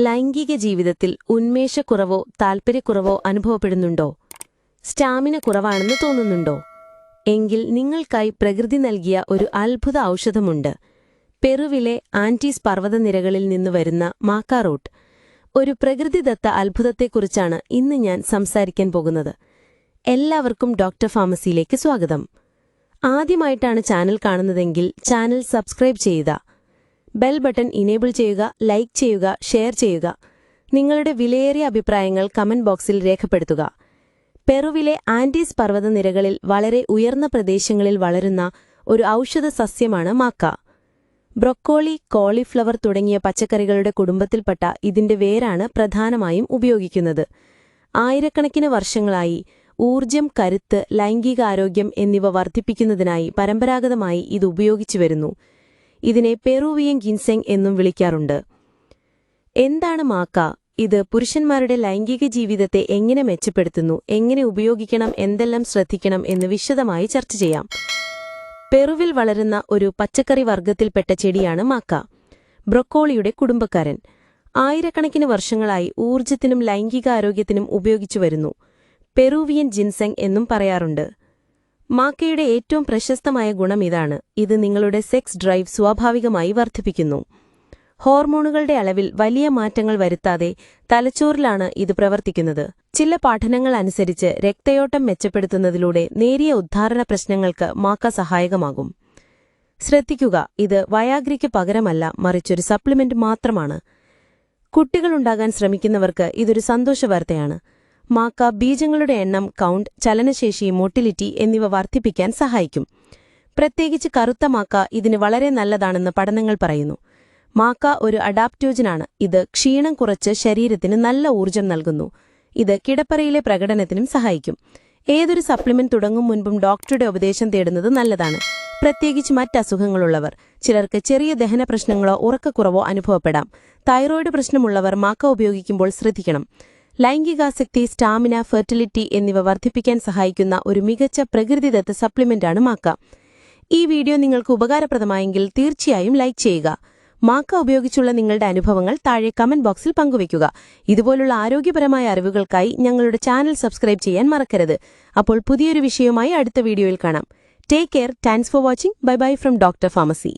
ലൈംഗിക ജീവിതത്തിൽ ഉന്മേഷക്കുറവോ താൽപ്പര്യക്കുറവോ അനുഭവപ്പെടുന്നുണ്ടോ? സ്റ്റാമിന കുറവാണെന്ന് തോന്നുന്നുണ്ടോ? എങ്കിൽ നിങ്ങൾക്കായി പ്രകൃതി നൽകിയ ഒരു അത്ഭുത ഔഷധമുണ്ട്. പെറുവിലെ ആന്റീസ് പർവതനിരകളിൽ നിന്ന് വരുന്ന മാക്കാറൂട്ട് ഒരു പ്രകൃതിദത്ത അത്ഭുതത്തെക്കുറിച്ചാണ് ഇന്ന് ഞാൻ സംസാരിക്കാൻ പോകുന്നത്. എല്ലാവർക്കും ഡോക്ടർ ഫാർമസിയിലേക്ക് സ്വാഗതം. ആദ്യമായിട്ടാണ് ചാനൽ കാണുന്നതെങ്കിൽ ചാനൽ സബ്സ്ക്രൈബ് ചെയ്യുക. ബെൽ ബട്ടൺ ഇനേബിൾ ചെയ്യുക ലൈക്ക് ചെയ്യുക ഷെയർ ചെയ്യുക. നിങ്ങളുടെ വിലയേറിയ അഭിപ്രായങ്ങൾ കമന്റ് ബോക്സിൽ രേഖപ്പെടുത്തുക. പെറുവിലെ ആൻഡീസ് പർവതനിരകളിൽ വളരെ ഉയർന്ന പ്രദേശങ്ങളിൽ വളരുന്ന ഒരു ഔഷധ സസ്യമാണ് മാക്ക. ബ്രൊക്കോളി കോളിഫ്ലവർ തുടങ്ങിയ പച്ചക്കറികളുടെ കുടുംബത്തിൽപ്പെട്ട ഇതിന്റെ വേരാണ് പ്രധാനമായും ഉപയോഗിക്കുന്നത്. ആയിരക്കണക്കിന് വർഷങ്ങളായി ഊർജം കരുത്ത് ലൈംഗികാരോഗ്യം എന്നിവ വർദ്ധിപ്പിക്കുന്നതിനായി പരമ്പരാഗതമായി ഇത് ഉപയോഗിച്ചു വരുന്നു ഇതിനെ പെറൂവിയൻ ഗിൻസെങ് എന്നും വിളിക്കാറുണ്ട്. എന്താണ് മാക്ക? ഇത് പുരുഷന്മാരുടെ ലൈംഗിക ജീവിതത്തെ എങ്ങനെ മെച്ചപ്പെടുത്തുന്നു? എങ്ങനെ ഉപയോഗിക്കണം? എന്തെല്ലാം ശ്രദ്ധിക്കണം? എന്ന് വിശദമായി ചർച്ച ചെയ്യാം. പെറുവിൽ വളരുന്ന ഒരു പച്ചക്കറി വർഗത്തിൽപ്പെട്ട ചെടിയാണ് മാക്ക. ബ്രൊക്കോളിയുടെ കുടുംബക്കാരൻ. ആയിരക്കണക്കിന് വർഷങ്ങളായി ഊർജത്തിനും ലൈംഗികാരോഗ്യത്തിനും ഉപയോഗിച്ചു വരുന്നു. പെറൂവിയൻ ജിൻസെങ് എന്നും പറയാറുണ്ട്. മാക്കയുടെ ഏറ്റവും പ്രശസ്തമായ ഗുണം ഇതാണ്. ഇത് നിങ്ങളുടെ സെക്സ് ഡ്രൈവ് സ്വാഭാവികമായി വർദ്ധിപ്പിക്കുന്നു. ഹോർമോണുകളുടെ അളവിൽ വലിയ മാറ്റങ്ങൾ വരുത്താതെ തലച്ചോറിലാണ് ഇത് പ്രവർത്തിക്കുന്നത്. ചില പഠനങ്ങൾ അനുസരിച്ച് രക്തയോട്ടം മെച്ചപ്പെടുത്തുന്നതിലൂടെ നേരിയ ഉദ്ധാരണ പ്രശ്നങ്ങൾക്ക് മാക്ക സഹായകമാകും. ശ്രദ്ധിക്കുക ഇത് വയാഗ്രിക്ക് പകരമല്ല മറിച്ചൊരു സപ്ലിമെന്റ് മാത്രമാണ്. കുട്ടികളുണ്ടാകാൻ ശ്രമിക്കുന്നവർക്ക് ഇതൊരു സന്തോഷവാർത്തയാണ് മാക്ക ബീജങ്ങളുടെ എണ്ണം കൗണ്ട് ചലനശേഷി മോട്ടിലിറ്റി എന്നിവ വർദ്ധിപ്പിക്കാൻ സഹായിക്കും. പ്രത്യേകിച്ച് കറുത്ത മാക്ക ഇതിന് വളരെ നല്ലതാണെന്ന് പഠനങ്ങൾ പറയുന്നു. മാക്ക ഒരു അഡാപ്റ്റോജനാണ്. ഇത് ക്ഷീണം കുറച്ച് ശരീരത്തിന് നല്ല ഊർജം നൽകുന്നു. ഇത് കിടപ്പറയിലെ പ്രകടനത്തിനും സഹായിക്കും. ഏതൊരു സപ്ലിമെന്റ് തുടങ്ങും മുൻപും ഡോക്ടറുടെ ഉപദേശം തേടുന്നത് നല്ലതാണ്. പ്രത്യേകിച്ച് മറ്റ് മറ്റസുഖങ്ങളുള്ളവർ ചിലർക്ക് ചെറിയ ദഹന പ്രശ്നങ്ങളോ ഉറക്കക്കുറവോ അനുഭവപ്പെടാം. തൈറോയ്ഡ് പ്രശ്നമുള്ളവർ മാക്ക ഉപയോഗിക്കുമ്പോൾ ശ്രദ്ധിക്കണം. ലൈംഗികാസക്തി സ്റ്റാമിന ഫെർട്ടിലിറ്റി എന്നിവ വർദ്ധിപ്പിക്കാൻ സഹായിക്കുന്ന ഒരു മികച്ച പ്രകൃതിദത്ത സപ്ലിമെന്റാണ് മാക്ക. ഈ വീഡിയോ നിങ്ങൾക്ക് ഉപകാരപ്രദമായെങ്കിൽ തീർച്ചയായും ലൈക്ക് ചെയ്യുക. മാക്ക ഉപയോഗിച്ചുള്ള നിങ്ങളുടെ അനുഭവങ്ങൾ താഴെ കമന്റ് ബോക്സിൽ പങ്കുവയ്ക്കുക. ഇതുപോലുള്ള ആരോഗ്യപരമായ അറിവുകൾക്കായി ഞങ്ങളുടെ ചാനൽ സബ്സ്ക്രൈബ് ചെയ്യാൻ മറക്കരുത്. അപ്പോൾ പുതിയൊരു വിഷയവുമായി അടുത്ത വീഡിയോയിൽ കാണാം. Take care thanks for watching bye bye from doctor pharmacy